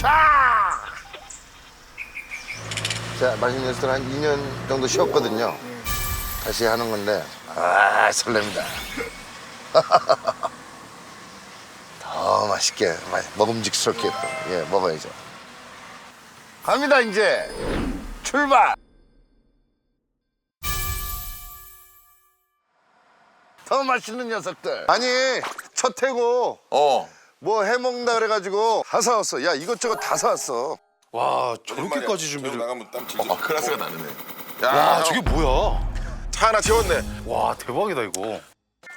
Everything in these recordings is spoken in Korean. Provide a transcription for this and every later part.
차! 자, 맛있는 녀석들 한 2년 정도 쉬었거든요. 다시 하는 건데, 아, 설렙니다. 더 맛있게, 마- 먹음직스럽게 또, 예, 먹어야죠. 갑니다, 이제. 출발! 더 맛있는 녀석들. 아니, 첫 해고 어. 뭐 해먹는다 그래가지고 다 사왔어. 야, 이것저것 다 사왔어. 와 저렇게까지 준비를 나가면 땀 질질. 아, 클라스가 나르네. 야, 와 형, 저게 뭐야 차 하나 채웠네. 와 대박이다 이거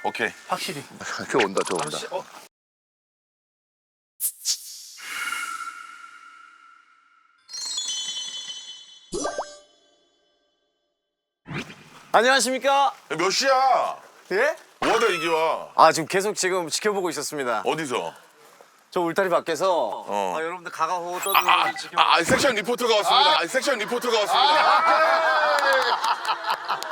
오케이. 확실히 저 온다, 저 온다. 안녕하십니까? 몇 시야? 예? 뭐하다 이게 와? 아 지금 계속 지금 지켜보고 있었습니다. 어디서? 저 울타리 밖에서 어. 아, 여러분들 가가호 떠드는 아, 걸 지켜. 아, 아, 섹션 리포터가 왔습니다. 아, 섹션 리포터가 왔습니다.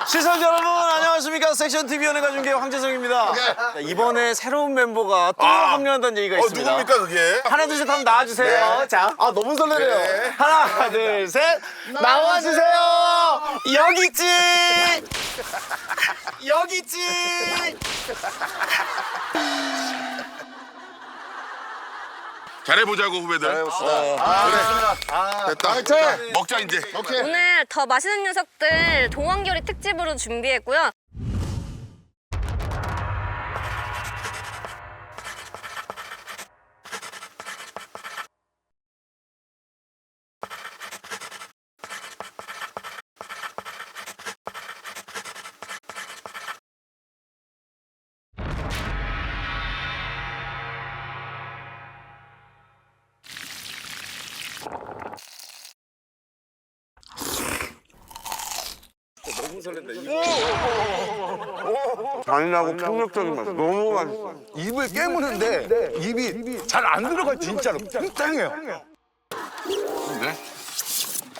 시청자 여러분 안녕하십니까? 섹션 TV 연예가 중계 황재성입니다. 자, 이번에 새로운 멤버가 또 아. 합류한다는 얘기가 어, 있습니다. 누굽니까 그게? 하나 둘셋 하면 나와주세요. 자, 아 너무 설레네요. 네. 하나 둘 셋 나와주세요. 여기 있지. 여기 있지. 잘해보자고 후배들. 잘해봅시다. 어, 아, 그래. 됐다. 화이팅! 먹자 이제. 오케이. 오늘 더 맛있는 녀석들 동원결이 특집으로 준비했고요. 잔인하고 폭력적인 맛. 너무 맛있어 입을 깨무는데 입이 잘 안 들어가 진짜로. 팽팽해요. 네?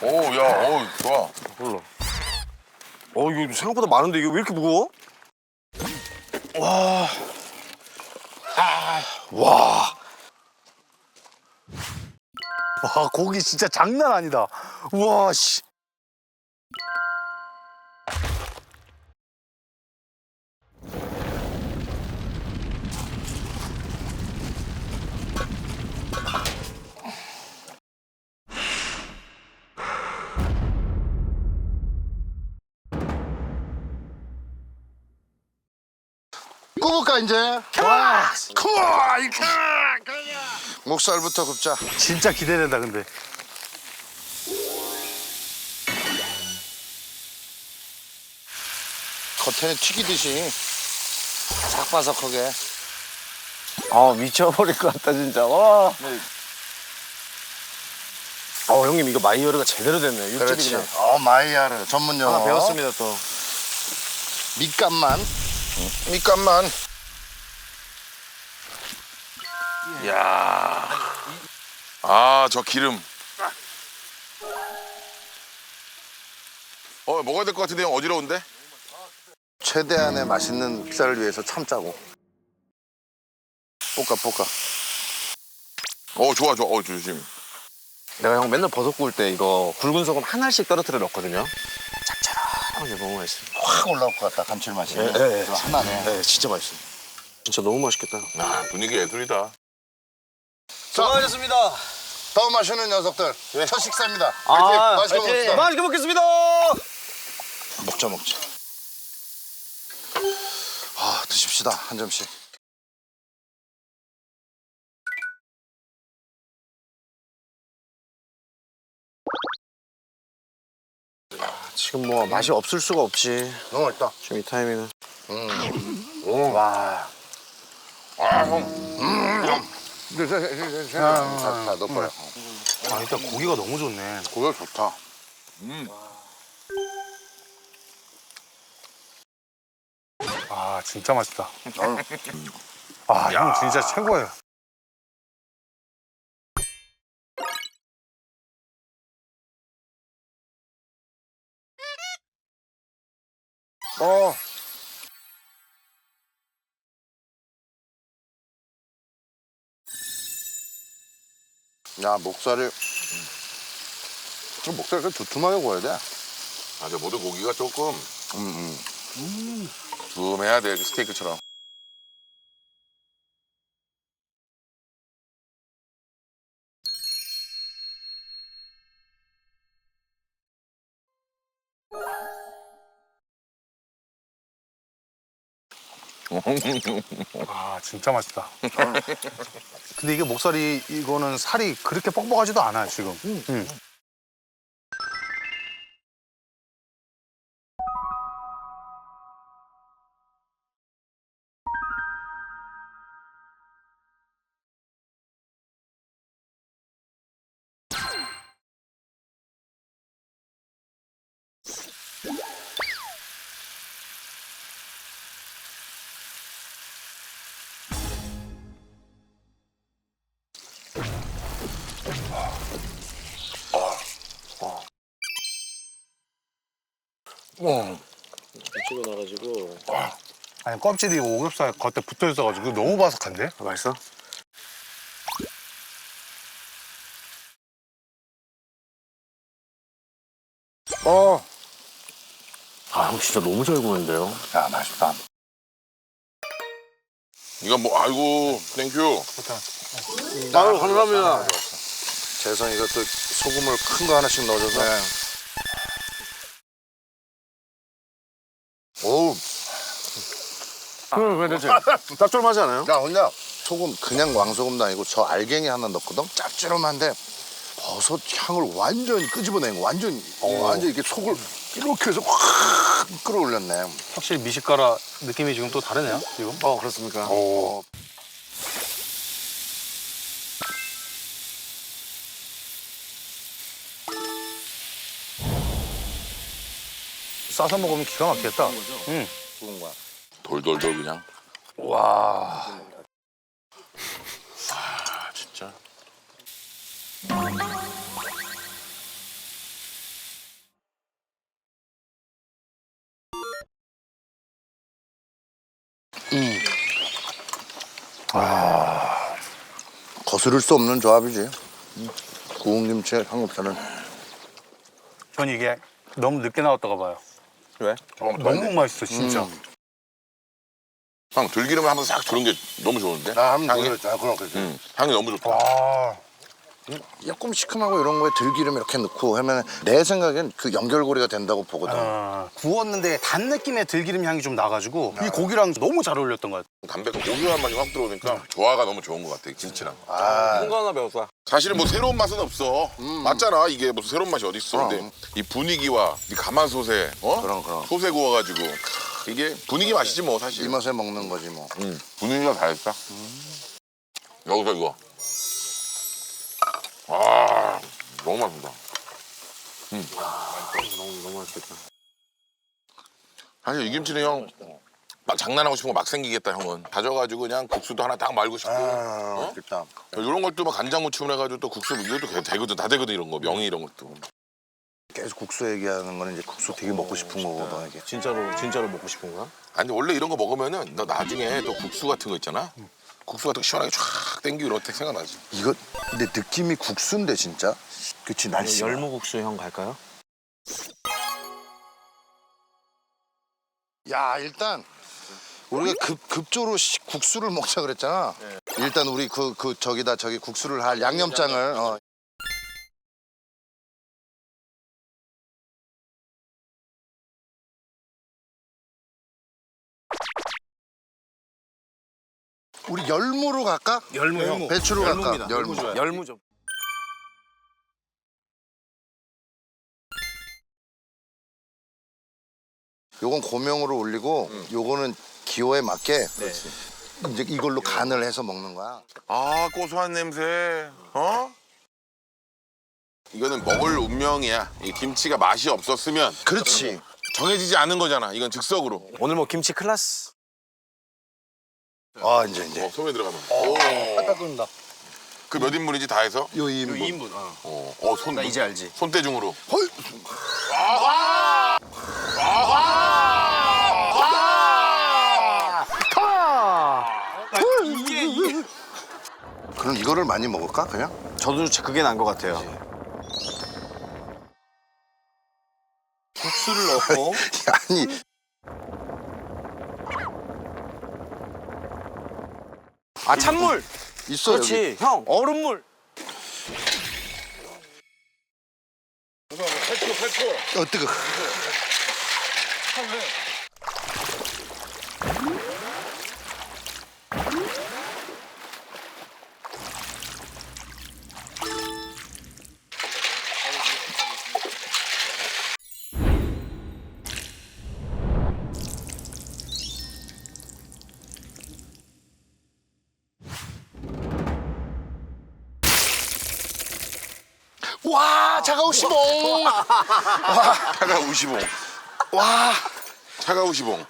오, 야, 오, 좋아. 어 이거 생각보다 많은데 이게 왜 이렇게 무거워? 와. 고기 진짜 장난 아니다. 우와 씨 이제? 와, 쿠아 이렇게. 목살부터 굽자. 진짜 기대된다 근데 겉에는 튀기듯이 바삭바삭하게. 아 미쳐버릴 것 같다 진짜 와. 어 형님 이거 마이어르가 제대로 됐네. 육즙이 그렇지. 그냥 어 마이야르 전문. 하나 배웠습니다 또. 밑간만. 밑간만. 야. 아, 저 기름. 어, 먹어야 될 것 같은데 형 어지러운데? 최대한의 맛있는 식사를 위해서 참자고. 볶아 볶아. 어, 좋아, 좋아. 어, 조심. 내가 형 맨날 버섯 구울 때 이거 굵은 소금 한 알씩 떨어뜨려 넣거든요. 짭짤하게 너무 맛있어요. 확 올라올 것 같다 감칠맛이. 예, 예, 예. 하나네. 네, 진짜 맛있어요. 진짜 너무 맛있겠다. 아, 분위기 예술이다. 수고하셨습니다. 더 맛있는 녀석들. 첫 식사입니다. 아, 맛있게 먹읍시다. 맛있게 먹겠습니다. 먹자 먹자. 아 드십시다 한 점씩. 지금 뭐 맛이 없을 수가 없지. 너무 맛있다. 지금 이 타이밍은. 다, 다 넣어버려. 아 일단 고기가 너무 좋네. 고기 좋다. 아 진짜 맛있다. 아형 진짜 최고예요. 어. 야 목살이 좀 목살이 좀 두툼하게 구워야 돼. 맞아 모두 고기가 조금 음, 음. 두툼해야 돼 스테이크처럼. 아 진짜 맛있다. 근데 이게 목살이 이거는 살이 그렇게 뻑뻑하지도 않아 지금. 음. 찍어놔가지고 아니 껍질이 오겹살 겉에 붙어 있어가지고 너무 바삭한데? 아, 맛있어? 어. 아 형 진짜 너무 잘 구웠는데요 야 맛있다. 이건 뭐 아이고 땡큐. 아유 감사합니다. 재성이가 또 소금을 큰 거 하나씩 넣어줘서. 오우. 왜 대체 짭조름하지 않아요? 야 혼자 소금 그냥 왕소금도 아니고 저 알갱이 하나 넣거든. 짭조름한데 버섯 향을 완전히 끄집어낸 거. 완전히 완전 히 이렇게 속을 이렇게 해서 확 끌어올렸네. 확실히 미식가라 느낌이 지금 또 다르네요 지금. 어 그렇습니까? 오. 싸서 먹으면 기가 막히겠다. 응. 돌돌돌 그냥. 와. 아 진짜. 거스를 수 없는 조합이지. 구운 김치에 삼겹살은. 전 이게 너무 늦게 나왔다가 봐요. 왜? 너무 맛있어 진짜. 형 들기름을 한번 싹 두른 게 너무 좋은데? 아, 한번 향이? 보여줘. 아, 그럼 그렇지. 응, 향이 너무 좋다. 와. 조금 시큼하고 이런 거에 들기름 이렇게 넣고 하면 내 생각엔 그 연결고리가 된다고 보거든. 아, 구웠는데 단 느낌의 들기름 향이 좀 나가지고 이 고기랑 너무 잘 어울렸던 것 같아. 담백한 고소한 맛이 확 들어오니까 조화가 너무 좋은 것 같아 김치랑. 아, 거 하나 배웠어 사실은 뭐 새로운 맛은 없어. 맞잖아. 이게 무슨 새로운 맛이 어디 있어? 근데 그럼. 이 분위기와 이 가마솥에 어? 그럼, 그럼. 소세 구워가지고 크, 이게 분위기 맛이지 뭐 사실. 이 맛에 먹는 거지 뭐. 응. 분위기가 다르다. 여기서 이거. 너무 맛있다. 너무 너무 맛있겠다 사실 이 김치는 형. 막 장난하고 싶은 거 막 생기겠다 형은 다져가지고 그냥 국수도 하나 딱 말고 싶고 아, 어? 맛있다. 이런 것도 막 간장 무침을 해가지고 또 국수 이것도 되- 되거든 다 되거든 이런 거 명이 이런 것도 계속 국수 얘기하는 거는 이제 국수 되게 먹고 싶은 거거든 이게. 진짜로 진짜로 먹고 싶은 거야? 아니 원래 이런 거 먹으면은 너 나중에 또 국수 같은 거 있잖아 국수 같은 거 시원하게 쫙 땡기고 때 생각나지 이거 근데 느낌이 국수인데 진짜. 그치 날씨. 열무국수 형 갈까요? 야 일단 우리가 급 급조로 시- 국수를 먹자 그랬잖아. 일단 우리 그 그 저기다 저기 국수를 할 양념장을 어. 우리 열무로 갈까? 열무 형. 배추로 갈까? 열무. 열무 좀 요건 고명으로 올리고 요거는 기호에 맞게 이제 이걸로 간을 해서 먹는 거야. 아 고소한 냄새 어? 이거는 먹을 운명이야 이 김치가 맛이 없었으면 그렇지. 정해지지 않은 거잖아 이건 즉석으로 오늘 뭐 김치 클라스 아 이제 이제 어, 소매 들어가면 딱 끓는다. 그 몇 인분인지 다 해서 요 2인분. 2인분. 어. 어, 어 손, 나 이제 알지 손대중으로 헐. 그럼 이거를 많이 먹을까 그냥? 저도 그게 난 것 같아요. 국수를 넣고 아니 아 찬물. 있어 그렇지 형 얼음물. 여기. 어 뜨거. 와 차가우 시봉. 차가 우 시봉. 와. 차가 우 시봉.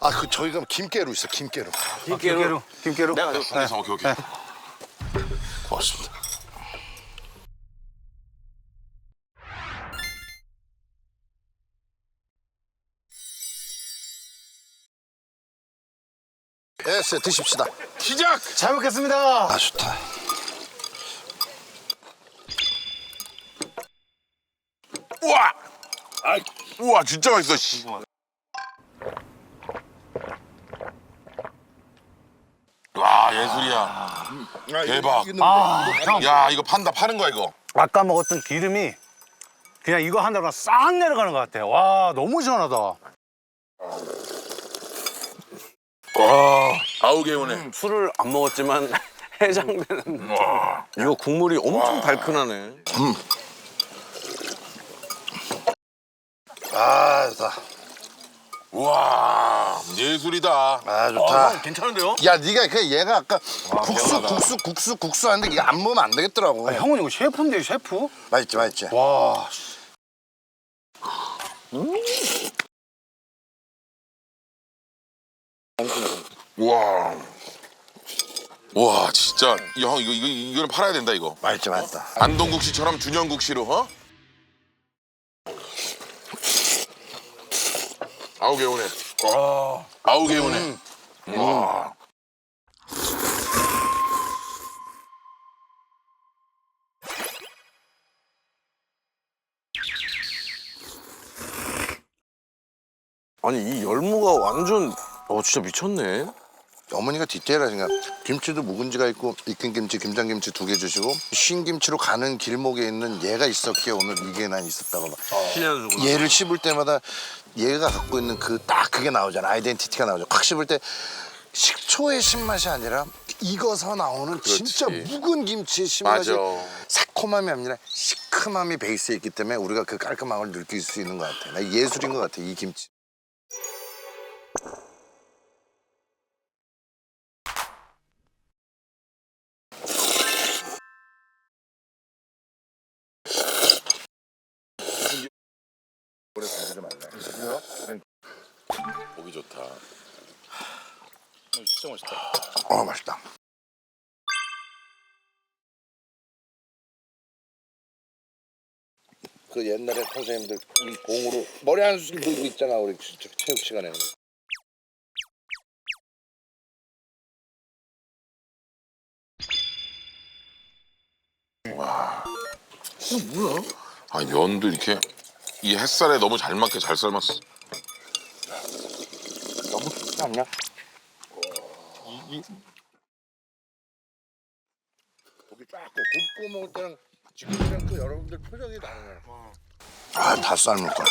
아 그 저희가 김깨로 있어 김깨로. 김깨로 김깨로 내가 그래서 오케이 오케이. 고맙습니다. 됐어 드십시다. 시작. 잘 먹겠습니다 아 좋다. 우와. 아, 우와 진짜 맛있어. 씨. 와 예술이야. 대박. 아 형 야 이거 판다 파는 거야 이거. 아까 먹었던 기름이 그냥 이거 하나로 싹 내려가는 것 같아 와 너무 시원하다 와 아우 개운해. 술을 안 먹었지만 해장되는. 와. 이거 국물이 엄청 달큰하네. 아 좋다. 와 예술이다. 아 좋다. 괜찮은데요? 야 네가 그 얘가 아까 국수 대단하다. 국수 국수 국수 하는데 이게 안 먹으면 안 되겠더라고. 아, 형은 이거 셰프인데 셰프? 맛있지 맛있지. 와 와. 와 진짜 이형 이거 이거 이거는 팔아야 된다 이거. 맛있지 맛있다. 안동국 씨처럼 준영국 씨로 어? 아우 개운해. 와. 아우 개운해. 와. 아니 이 열무가 완전 어 진짜 미쳤네. 어머니가 디테일하신가. 김치도 묵은지가 있고 익힌 김치, 김장 김치 두 개 주시고 신 김치로 가는 길목에 있는 얘가 있었기에 오늘 이게 난 있었다고 봐. 신현주구나. 얘를 씹을 때마다 얘가 갖고 있는 그 딱 그게 나오잖아. 아이덴티티가 나오죠. 확 씹을 때 식초의 신맛이 아니라 익어서 나오는 진짜 묵은 김치의 신맛이 맞아. 새콤함이 아니라 시큼함이 베이스에 있기 때문에 우리가 그 깔끔함을 느낄 수 있는 것 같아. 나 예술인 것 같아 이 김치. 보기 좋다. 진짜 맛있다. 어 맛있다. 그 옛날에 선생님들 이 공으로 머리 한술 들고 있잖아 우리 체- 체육 시간에. 아 면도 이렇게 이 햇살에 너무 잘 맞게 잘 삶았어. 너무 좋지 않냐? 이, 이... 고기 쫙 굽고 먹을 때랑 지금 그 여러분들 표정이 다르네. 아 다 삶을 거야.